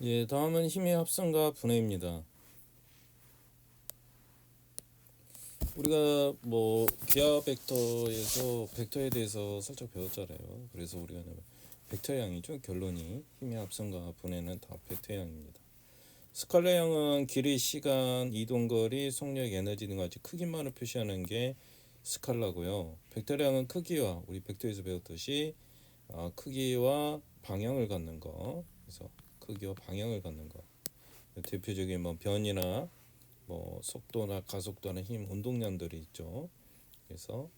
예, 다음은 힘의 합성과 분해입니다. 우리가 뭐 기하 벡터에서 벡터에 대해서 살짝 배웠잖아요. 그래서 우리가 벡터 양이죠. 결론이 힘의 합성과 분해는 다 벡터 양입니다. 스칼라형은 길이, 시간, 이동 거리, 속력, 에너지 등 같이 크기만을 표시하는 게 스칼라고요. 벡터량은 크기와 우리 벡터에서 배웠듯이 아, 크기와 방향을 갖는 거. 그래서 크기와 방향을 갖는 거. 대표적인 뭐 변이나 뭐 속도나 가속도나 힘, 운동량들이 있죠. 그래서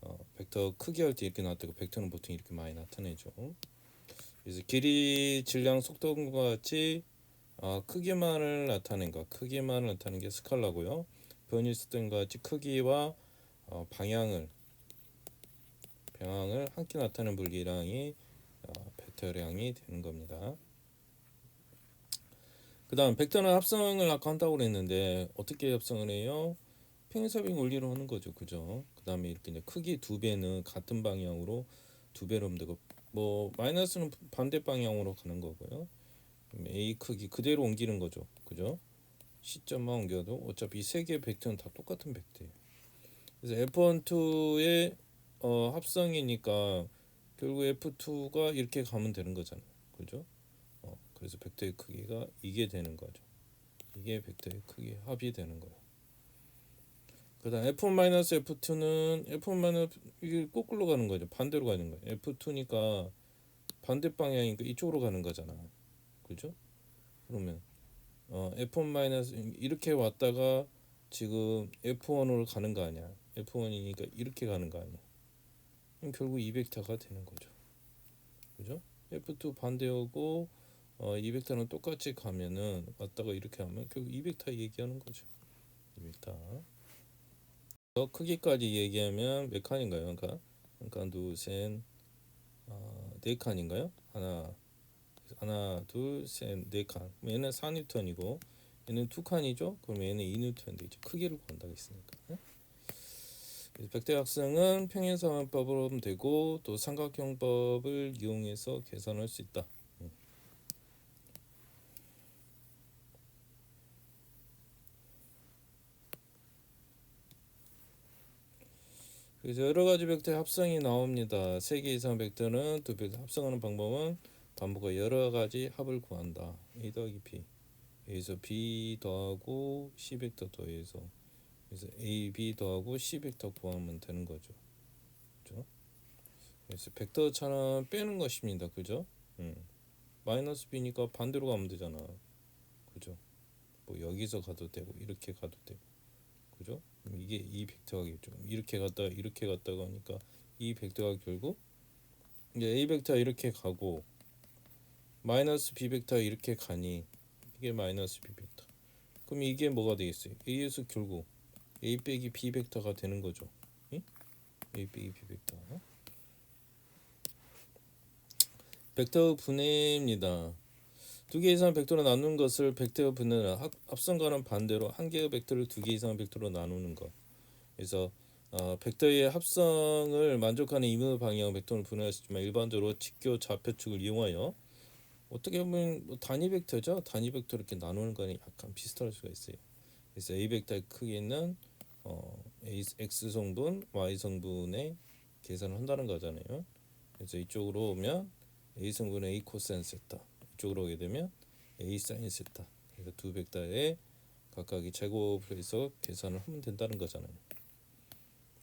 어, 벡터 크기 할 때 이렇게 나타나고 벡터는 보통 이렇게 많이 나타내죠. 그래서 길이, 질량, 속도과 같이 어, 크기만을 나타낸 거, 크기만을 나타내는 게 스칼라고요. 변이 때과 같이 크기와 어, 방향을 방향을 함께 나타내는 물리량이 어, 벡터량이 되는 겁니다. 그다음 벡터는 합성을 아까 한다고 그랬는데 어떻게 합성을 해요? 평행사변 원리로 하는 거죠, 그죠? 그다음에 이렇게 이제 크기 두 배는 같은 방향으로 두 배로 하면 되고 뭐 마이너스는 반대 방향으로 가는 거고요. a 크기 그대로 옮기는 거죠, 그죠? 시점만 옮겨도 어차피 세 개의 벡터는 다 똑같은 벡터예요. 그래서 F12의 어, 합성이니까 결국 F2가 이렇게 가면 되는 거잖아요, 그죠? 어, 그래서 벡터의 크기가 이게 되는 거죠. 이게 벡터의 크기 합이 되는 거예요. 그다음 F-F2는 F- 이게 거꾸로 가는 거죠. 반대로 가는 거예요. F2니까 반대 방향이니까 이쪽으로 가는 거잖아. 그죠? 그러면 어, F1 이렇게 왔다가 지금 F1으로 가는 거 아니야. F1이니까 이렇게 가는 거 아니야. 결국 2벡터가 되는 거죠. 그죠? F2 반대하고 어, 2벡터는 똑같이 가면은 왔다가 이렇게 하면 결국 2벡터 얘기하는 거죠. 2벡터. 더 크기까지 얘기하면 몇 칸인가요? 그러니까 한 칸, 둘, 셋, 어, 네 칸인가요? 하나, 하나, 둘, 셋, 네 칸. 얘는 4뉴턴이고 얘는 두 칸이죠? 그럼 얘는 2뉴턴 되죠. 크기를 구한다고 했으니까. 그래서 백대 학생은 평행사변법으로 하면 되고 또 삼각형법을 이용해서 계산할 수 있다. 그래서 여러 가지 벡터의 합성이 나옵니다. 세 개 이상 벡터는 두 벡터 합성하는 방법은 반복과 여러 가지 합을 구한다. A 더하기 B. 여기서 B 더하고 C 벡터 더해서 그래서 A, B 더하고 C 벡터 구하면 되는 거죠. 그죠? 그래서 벡터 차는 빼는 것입니다. 그죠? 음. 마이너스 B니까 반대로 가면 되잖아. 그죠? 뭐 여기서 가도 되고 이렇게 가도 되고. 그죠? 그럼 이게 이 벡터가겠죠. 이렇게 갔다가 이렇게 갔다가 하니까 이 벡터가 결국 이제 A 벡터 이렇게 가고 마이너스 B 벡터 이렇게 가니 이게 마이너스 B 벡터. 그럼 이게 뭐가 되겠어요? A에서 결국 A 빼기 B 벡터가 되는 거죠. 응? A 빼기 B 벡터. 벡터 분해입니다. 두 개 이상 벡터로 나누는 것을 벡터 분해는 합- 합성과는 반대로 한 개의 벡터를 두 개 이상 벡터로 나누는 것. 그래서 어, 벡터의 합성을 만족하는 임의 방향 벡터를 분해할 수 있지만 일반적으로 직교 좌표축을 이용하여 어떻게 보면 뭐 단위 벡터죠. 단위 벡터 이렇게 나누는 거는 약간 비슷할 수가 있어요. 그래서 A 벡터의 크기는 어, X 성분, Y 성분의 계산을 한다는 거잖아요. 그래서 이쪽으로 오면 A 성분의 A 코사인 세타, 이쪽으로 오게 되면 A 사인 세타. 그래서 두 벡터의 각각이 제곱을 해서 계산을 하면 된다는 거잖아요.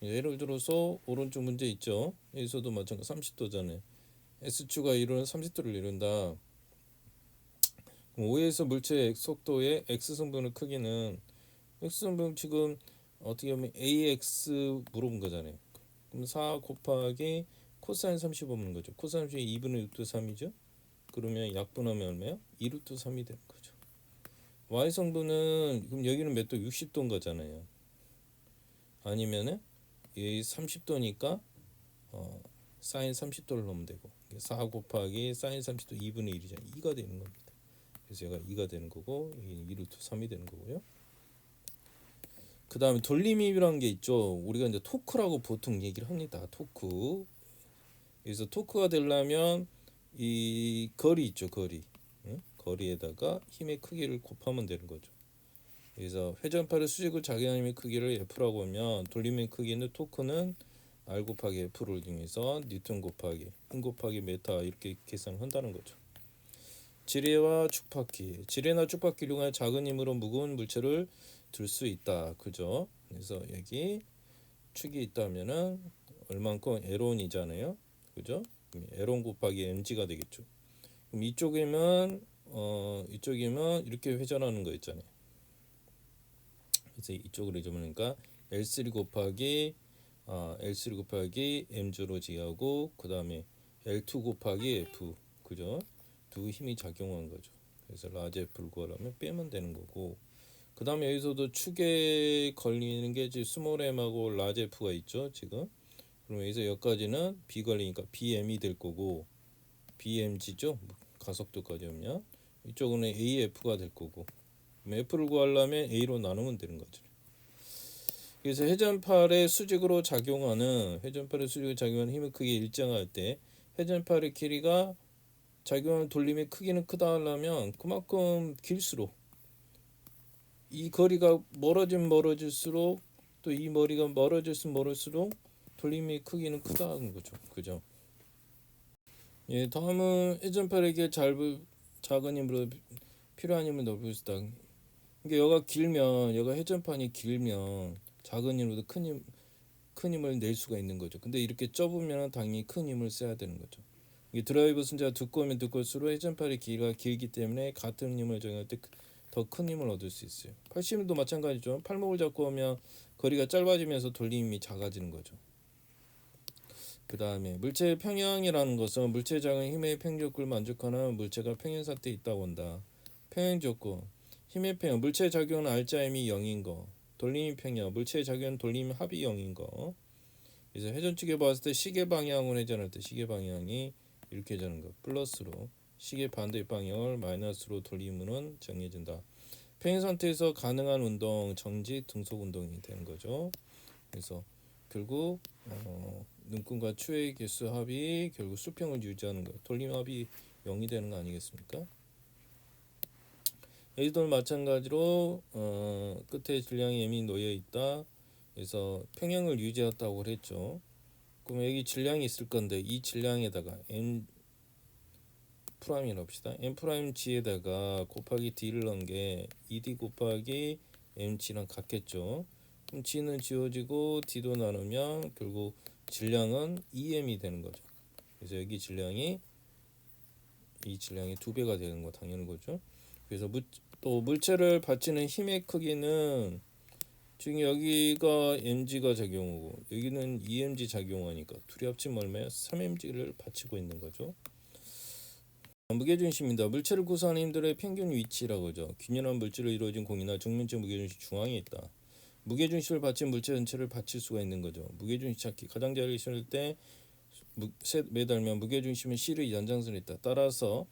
예를 들어서 오른쪽 문제 있죠. 여기서도 마찬가지 30도잖아요. S축가 이루는 30도를 이룬다. 그럼 O에서 물체의 X 속도의 X 성분의 크기는 X 성분 지금 어떻게 보면 AX 물어본 거잖아요. 그럼 4 곱하기 코사인 35 묻는 거죠. 코사인 30이 2분의 루트 3이죠. 그러면 약분하면 얼마요? 2루트 3이 되는 거죠. Y 성분은 그럼 여기는 몇 도? 60도인 거잖아요. 아니면은 이 30도니까 어, 사인 30도를 넣으면 되고 4 곱하기 사인 30도 2분의 1이잖아요. 2가 되는 겁니다. 그래서 얘가 2가 되는 거고 이 2루트 3이 되는 거고요. 그 다음에 돌림입이라는 게 있죠. 우리가 이제 토크라고 보통 얘기를 합니다. 토크. 그래서 토크가 되려면 이 거리 있죠. 거리. 응? 거리에다가 힘의 크기를 곱하면 되는 거죠. 그래서 회전파의 수직으로 작용하는 힘의 크기를 F라고 하면 돌림의 크기는 토크는 R 곱하기 F를 이용해서 뉴턴 곱하기 힘 곱하기 메타 이렇게 계산한다는 거죠. 지뢰와 축바퀴, 지뢰나 축바퀴를 이용하여 작은 힘으로 무거운 물체를 들 수 있다. 그죠? 그래서 여기 축이 있다면은 얼만큼 에론이잖아요. 그죠? 에론 곱하기 mg가 되겠죠. 그럼 이쪽이면 어 이쪽이면 이렇게 회전하는 거 있잖아요. 그래서 이쪽으로 해주니까 L3 곱하기 아 L3 곱하기 mg로 지하고 그 다음에 L2 곱하기 F 그죠? 두 힘이 작용한 거죠. 그래서 라지 F를 구하려면 빼면 되는 거고 그 다음에 여기서도 축에 걸리는 게 스몰 m하고 라지 F가 있죠 지금 그럼 여기서 여기까지는 B 걸리니까 BM이 될 거고 BMG죠? 가속도까지 하면 이쪽은 AF가 될 거고 F를 구하려면 A로 나누면 되는 거죠. 그래서 회전팔의 수직으로 작용하는 회전팔의 수직으로 작용하는 힘의 크기 일정할 때 회전팔의 길이가 작용하는 돌림의 크기는 크다 하려면 그만큼 길수록 이 거리가 멀어지면 멀어질수록 또 이 머리가 멀어질수록 멀을수록 돌림의 크기는 크다는 거죠. 그죠? 예, 다음은 회전팔에게 짧은 작은 힘으로 필요한 힘을 넓힐 수 있다. 이게 여가 길면 여가 회전판이 길면 작은 힘으로도 큰 힘, 큰 힘을 낼 수가 있는 거죠. 근데 이렇게 좁으면 당연히 큰 힘을 써야 되는 거죠. 이 드라이브 순자가 두꺼우면 두꺼울수록 회전팔의 길이가 길기 때문에 같은 힘을 적용할 때 더 큰 힘을 얻을 수 있어요. 팔심도 마찬가지죠. 팔목을 잡고 오면 거리가 짧아지면서 돌림이 작아지는 거죠. 그 다음에 물체의 평형이라는 것은 물체 작은 힘의 평 조건을 만족하는 물체가 평형 상태에 있다고 한다. 평형 조건. 힘의 평형. 물체 작용은 알자임이 0인 거. 돌림이 평형. 물체 작용 돌림 합이 0인 거. 그래서 회전 측에 봤을 때 시계 방향으로 회전할 때 시계 방향이 이렇게 되는 거. 플러스로. 시계 반대 방향을 마이너스로 돌리면은 정해진다. 평행 상태에서 가능한 운동 정지 등속 운동이 되는 거죠. 그래서 결국 어, 눈금과 추의 개수 합이 결국 수평을 유지하는 거. 돌림 합이 0이 되는 거 아니겠습니까? 여기도 마찬가지로 어, 끝에 질량이 m이 놓여 있다. 그래서 평형을 유지했다고 그랬죠. 그럼 여기 질량이 있을 건데 이 질량에다가 m 프라임이라 합시다. m 프라임 g에다가 곱하기 d를 넣은 게 2d 곱하기 mg랑 같겠죠. 그럼 g는 지워지고 d도 나누면 결국 질량은 2m이 되는 거죠. 그래서 여기 질량이 이 질량이 두 배가 되는 거 당연한 거죠. 그래서 물, 또 물체를 받치는 힘의 크기는 지금 여기가 mg가 작용하고 여기는 2mg 작용하니까 둘이 합치면 얼마야? 3mg를 받치고 있는 거죠. 무게중심입니다. 물체를 구성하는 힘들의 평균 위치라고 하죠. 균열한 물질로 이루어진 공이나 정면적 무게중심 중앙에 있다. 무게중심을 받친 물체 전체를 받칠 수가 있는 거죠. 무게중심 찾기 가장자리를 실을 때 매달면 무게중심은 C의 연장선에 있다. 따라서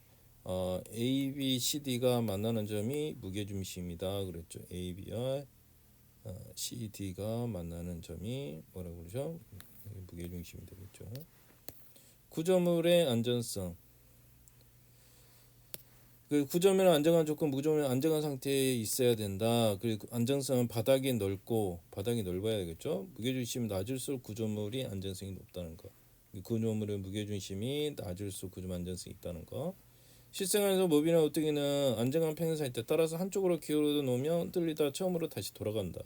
어, A, B, C, D가 만나는 점이 무게중심이다. 그랬죠. A, B와 어, C, D가 만나는 점이 뭐라고 그러죠? 무게중심이 되겠죠. 구조물의 안전성. 그 구조물은 안정한 조건, 무구조물은 안정한 상태에 있어야 된다. 그리고 안정성은 바닥이 넓고 바닥이 넓어야 되겠죠. 무게중심이 낮을수록 구조물이 안전성이 높다는 거. 구조물의 무게중심이 낮을수록 구조물 안전성이 있다는 거. 실생활에서 모비나 오뜨기는 안정한 평행 상태 따라서 한쪽으로 기울어 놓으면 흔들리다 처음으로 다시 돌아간다.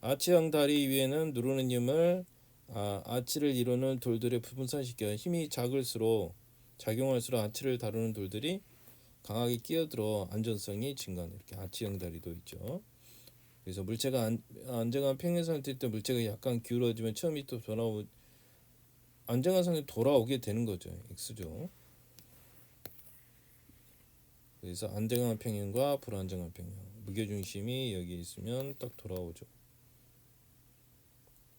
아치형 다리 위에는 누르는 힘을 아, 아치를 이루는 돌들의 분산시켜 힘이 작을수록 작용할수록 아치를 다루는 돌들이 강하게 끼어들어 안전성이 증가하는 이렇게 아치형 다리도 있죠. 그래서 물체가 안, 안정한 평행 상태 때 물체가 약간 기울어지면 처음이 또 돌아오 안정한 상태 돌아오게 되는 거죠. X죠. 그래서 안정한 평형과 불안정한 평형 무게 중심이 여기 있으면 딱 돌아오죠.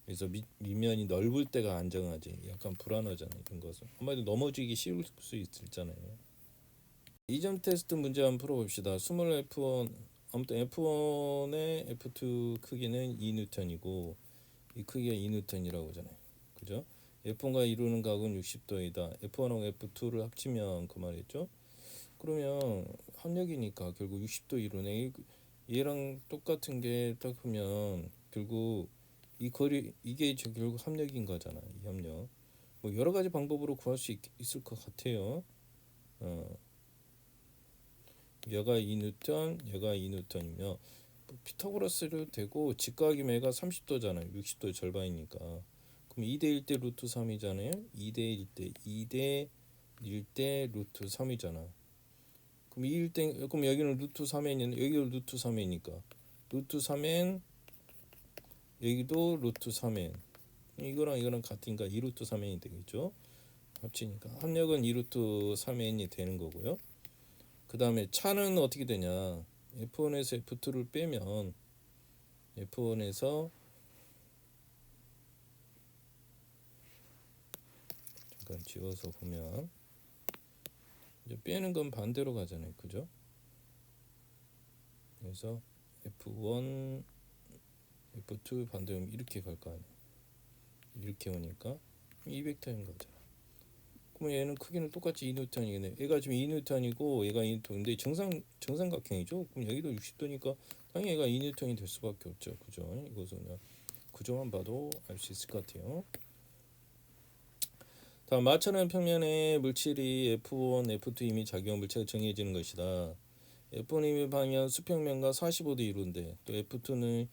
그래서 밑, 밑면이 넓을 때가 안정하지 약간 불안하잖아요 이런 것은 한마디로 넘어지기 쉬울 수 있잖아요 이점 테스트 문제 한번 풀어봅시다 스몰 F1 아무튼 F1의 F2 크기는 2뉴턴이고 이 크기가 2뉴턴이라고 하잖아요 그죠 F1과 이루는 각은 60도이다 F1하고 F2를 합치면 그 말이죠 그러면 합력이니까 결국 60도 이루네. 이- 얘랑 똑같은 게딱 하면 결국 이 거리 이게 저 결국 합력인 거잖아. 이 합력. 뭐 여러 가지 방법으로 구할 수 있, 있을 것 같아요. 어. 얘가 2뉴턴, 얘가 2뉴턴이며 뭐 피타고라스로 되고 직각이면 가 30도잖아요. 60도 절반이니까. 그럼 2대 1대 루트 3이잖아요. 2대 1대 2대 1대 루트 3이잖아. 그럼 2 1대 그럼 여기는 루트 3n이는 여기도 루트 3n이니까 루트 3n 여기도 루트 3n 이거랑 이거랑 같으니까 2루트 3n이 되겠죠. 합치니까 합력은 2루트 3n이 되는 거고요. 그 다음에 차는 어떻게 되냐? F1에서 F2를 빼면 F1에서 잠깐 지워서 보면 이제 빼는 건 반대로 가잖아요. 그죠? 그래서 F1 F2 반대로 이렇게 갈 거 아니에요. 이렇게 오니까 2벡터인 거잖아 그러면 얘는 크기는 똑같이 2뉴턴이겠네. 얘가 지금 2뉴턴이고 얘가 2뉴턴인데 정상 정삼각형이죠? 그럼 여기도 60도니까 당연히 얘가 2뉴턴이 될 수밖에 없죠. 그죠? 이것은 그냥 구조만 봐도 알 수 있을 것 같아요. 다음 마찰하는 평면에 물질이 F1, F2 이미 작용 물체가 정해지는 것이다. F1 힘의 방향 수평면과 45도 이루는데 또 F2는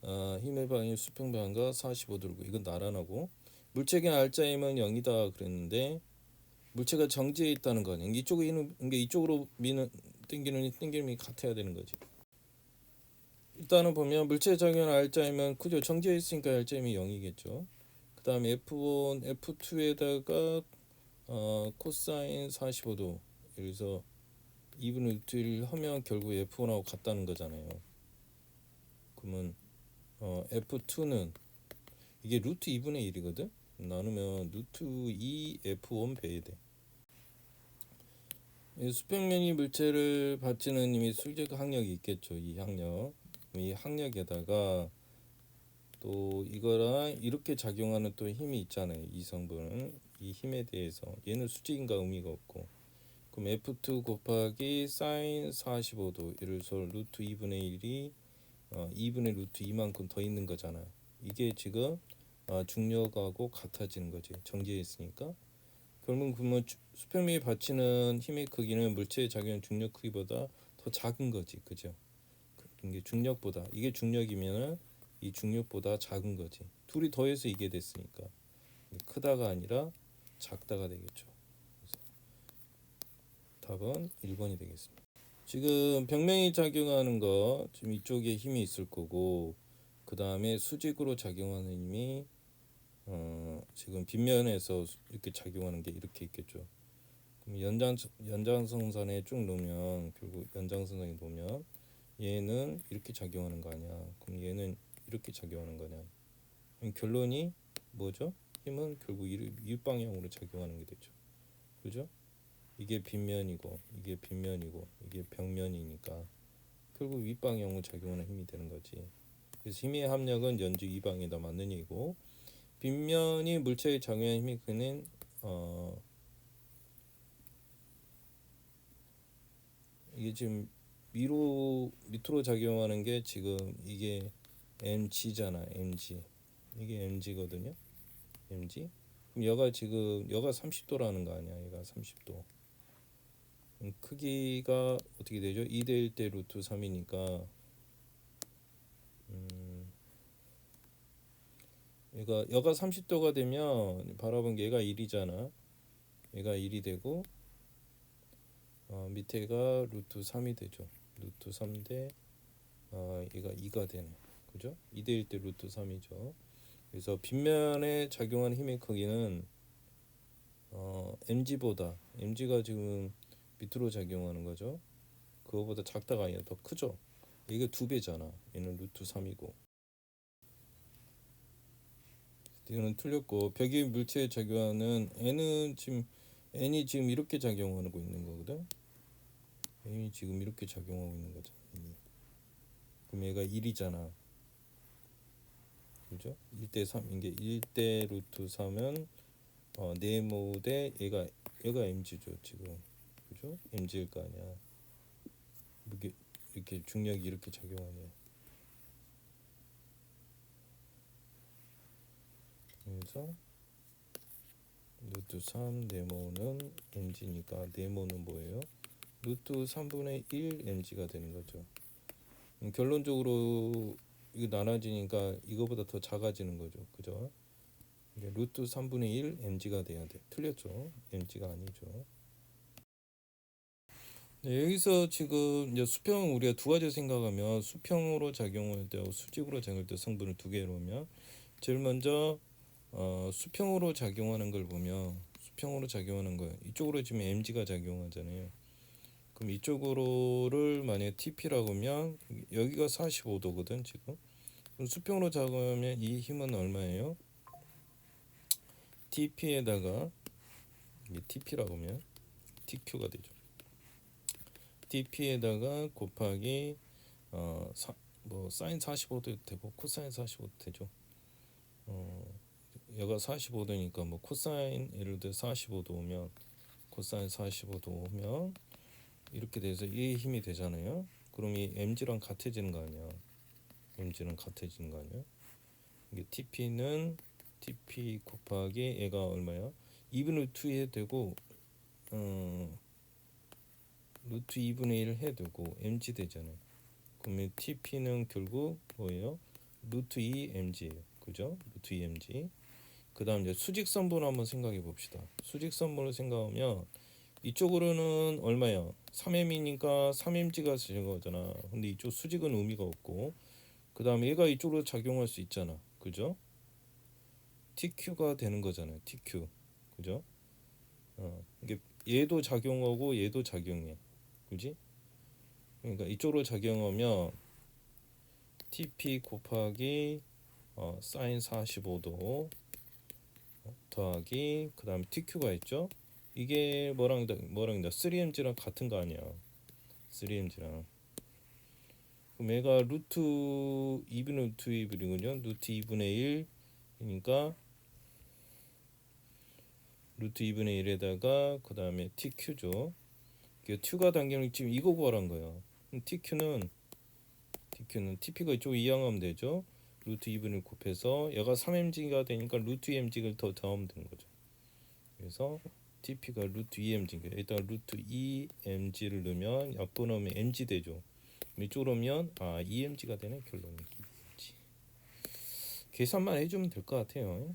어, 힘의 방향 수평면과 45도고 이건 나란하고 물체의 알짜임은 0이다 그랬는데 물체가 정지해 있다는 거 아니야. 이쪽에 있는 게 이쪽으로 미는 땡기는 땡기름이 같아야 되는 거지. 일단은 보면 물체 작용 알짜임은 그죠 정지해 있으니까 알짜임이 0이겠죠. 그 다음에 F1, F2에다가 어, 코사인 45도 그래서 2분의 루트를 하면 결국 F1하고 같다는 거잖아요. 그러면 어, F2는 이게 루트 2분의 1이거든. 나누면 루트 2 F1 배야 돼. 이 수평 면이 물체를 받치는 이미 수직 항력이 있겠죠. 이 항력. 이 항력에다가 또 이거랑 이렇게 작용하는 또 힘이 있잖아요. 이 성분은 이 힘에 대해서 얘는 수직인가 의미가 없고 그럼 F2 곱하기 사인 45도 예를 들어서 루트 2분의 1이 어, 2분의 루트 2만큼 더 있는 거잖아요. 이게 지금 어, 중력하고 같아지는 거지. 정지해 있으니까. 그러면 주- 수평면이 받치는 힘의 크기는 물체의 작용 중력 크기보다 더 작은 거지. 그죠? 이게 중력보다 이게 중력이면은 이 중력보다 작은 거지. 둘이 더해서 이게 됐으니까 크다가 아니라 작다가 되겠죠. 답은 1번이 되겠습니다. 지금 벽면이 작용하는 거 지금 이쪽에 힘이 있을 거고 그 다음에 수직으로 작용하는 힘이 어, 지금 빗면에서 수- 이렇게 작용하는 게 이렇게 있겠죠. 그럼 연장 연장선상에 쭉 놓으면 결국 연장선상에 놓으면 얘는 이렇게 작용하는 거 아니야. 그럼 얘는 이렇게 작용하는 거냐. 그럼 결론이 뭐죠? 힘은 결국 이, 이 방향으로 작용하는 게 되죠. 그죠? 이게 빗면이고 이게 빗면이고 이게 벽면이니까 결국 윗방향으로 작용하는 힘이 되는 거지. 그래서 힘의 합력은 연주 이 방에다 맞는 얘기고 빗면이 물체에 작용하는 힘이 그는 어 이게 지금 위로 밑으로 작용하는 게 지금 이게 mg잖아 mg. 이게 mg거든요. mg. 그럼 여가 지금 여가 30도라는 거 아니야 얘가 30도. 음, 크기가 어떻게 되죠? 2대 1대 루트 3이니까 얘가 여가 30도가 되면 바라본 게 얘가 1이잖아. 얘가 1이 되고 어, 밑에가 루트 3이 되죠. 루트 3대 어, 얘가 2가 되네 그죠? 2대 1 대 루트 3이죠. 그래서 빗면에 작용하는 힘의 크기는 어, mg보다 mg가 지금 밑으로 작용하는 거죠. 그거보다 작다가 아니라 더 크죠. 이게 두 배잖아. 얘는 루트 3이고 이거는 틀렸고 벽이 물체에 작용하는 n은 지금 n이 지금 이렇게 작용하고 있는 거거든 n이 지금 이렇게 작용하고 있는 거죠. 그럼 얘가 1이잖아 그죠? 1대 3 이게 1대 루트 3은 어, 네모 대 얘가 얘가 mg죠 지금 그죠? mg일 거 아니야. 이게 이렇게 중력이 이렇게 작용하냐. 그래서 루트 3 네모는 mg니까 네모는 뭐예요? 루트 3분의 1 mg가 되는 거죠. 음, 결론적으로 이거 나눠지니까 이거보다 더 작아지는 거죠. 그죠? 루트 3분의 1 mg가 돼야 돼. 틀렸죠? mg가 아니죠. 네, 여기서 지금 이제 수평 우리가 두 가지 생각하면 수평으로 작용할 때하고 수직으로 작용할 때 성분을 두 개로 하면 제일 먼저 어, 수평으로 작용하는 걸 보면 수평으로 작용하는 거 이쪽으로 지금 mg가 작용하잖아요. 그럼 이쪽으로를 만약에 TP라고 하면 여기가 45도거든 지금. 그럼 수평으로 작용하면 이 힘은 얼마예요? TP에다가 이게 TP라고 하면 TQ가 되죠. TP에다가 곱하기 어, 사, 뭐 사인 45도 되고 코사인 45도 되죠. 어, 여가 45도니까 뭐 코사인 예를 들어 45도 오면 코사인 45도 오면 이렇게 돼서 이 힘이 되잖아요. 그럼 이 mg랑 같아지는 거 아니야? mg는 같아지는 거 아니야? 이게 TP는 TP 곱하기 얘가 얼마야? 2분의 2에 되고 어, 루트 2분의 1 해두고 mg 되잖아요. 그러면 TP는 결국 뭐예요? 루트 2 mg예요. 그죠? 루트 2 mg. 그다음 이제 수직 선분 한번 생각해 봅시다. 수직 선분을 생각하면 이쪽으로는 얼마야? 3m이니까 3mg가 되는 거잖아. 근데 이쪽 수직은 의미가 없고 그다음에 얘가 이쪽으로 작용할 수 있잖아. 그죠? TQ가 되는 거잖아요. TQ. 그죠? 어, 이게 얘도 작용하고 얘도 작용해. 그지? 그러니까 이쪽으로 작용하면 TP 곱하기 어, 사인 45도 어, 더하기 그 다음에 TQ가 있죠. 이게 뭐랑 다- 뭐랑 다 3mg랑 같은 거 아니야. 3mg랑. 그럼 얘가 루트 2분의 루트 2분이군요. 루트 2분의 1이니까 루트 2분의 1에다가 그 다음에 TQ죠. 그 Q가 당기는 지금 이거 구하란 거예요. TQ는 TQ는 TP가 이쪽 이항하면 되죠. 루트 2분을 곱해서 얘가 3mg가 되니까 루트 2mg를 더 더하면 되는 거죠. 그래서 TP가 루트 2mg니까 일단 루트 2mg를 넣으면 약분 넣으면 mg 되죠. 그럼 이쪽으로 오면 아 2mg가 되네 결론이 2mg. 계산만 해주면 될 것 같아요.